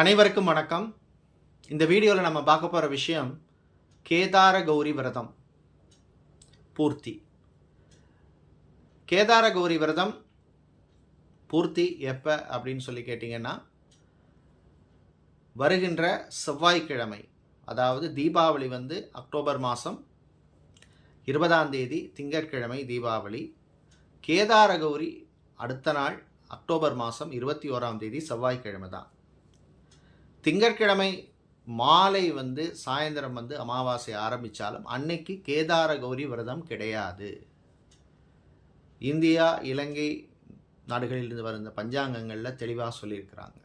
அனைவருக்கும் வணக்கம். இந்த வீடியோவில் நம்ம பார்க்க போகிற விஷயம் கேதார கௌரி விரதம். பூர்த்தி. கேதார கௌரி விரதம் பூர்த்தி எப்போ அப்படின்னு சொல்லி கேட்டிங்கன்னா வருகின்ற செவ்வாய்க்கிழமை அதாவது தீபாவளி வந்து அக்டோபர் மாதம் இருபதாம் தேதி திங்கட்கிழமை தீபாவளி. கேதார கௌரி அடுத்த நாள் அக்டோபர் மாதம் இருபத்தி ஓராம் தேதி செவ்வாய்க்கிழமை தான். திங்கட்கிழமை மாலை வந்து சாயந்தரம் வந்து அமாவாசை ஆரம்பித்தாலும் அன்னைக்கு கேதார கௌரி விரதம் கிடையாது. இந்தியா இலங்கை நாடுகளிலிருந்து வந்த இந்த பஞ்சாங்கங்களில் தெளிவாக சொல்லியிருக்கிறாங்க.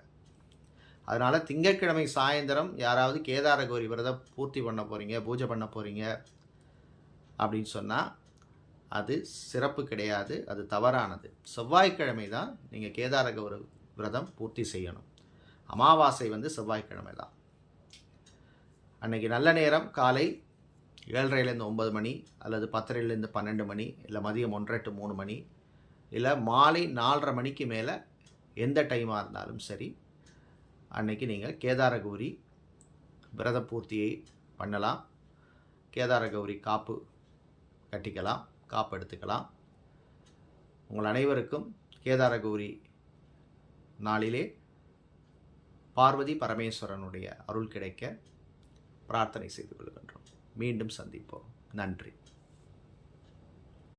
அதனால் திங்கட்கிழமை சாயந்தரம் யாராவது கேதார கௌரி விரதம் பூர்த்தி பண்ண போகிறீங்க பூஜை பண்ண போகிறீங்க அப்படின்னு சொன்னால் அது சிறப்பு கிடையாது அது தவறானது. செவ்வாய்க்கிழமை தான் நீங்கள் கேதார கௌரி விரதம் பூர்த்தி செய்யணும். அமாவாசை வந்து செவ்வாய்க்கிழமை தான் அன்றைக்கி நல்ல நேரம் காலை ஏழரைலேருந்து ஒம்பது மணி அல்லது பத்தரைலேருந்து பன்னெண்டு மணி இல்லை மதியம் ஒன்றரை டு மூணு மணி இல்லை மாலை நாலரை மணிக்கு மேலே எந்த டைமாக இருந்தாலும் சரி அன்னைக்கு நீங்கள் கேதார கௌரி விரத பூர்த்தியை பண்ணலாம். கேதார கௌரி காப்பு கட்டிக்கலாம் காப்பு எடுத்துக்கலாம். உங்கள் அனைவருக்கும் கேதார கௌரி நாளிலே பார்வதி பரமேஸ்வரனுடைய அருள் கிடைக்க பிரார்த்தனை செய்து கொள்கின்றோம். மீண்டும் சந்திப்போம். நன்றி.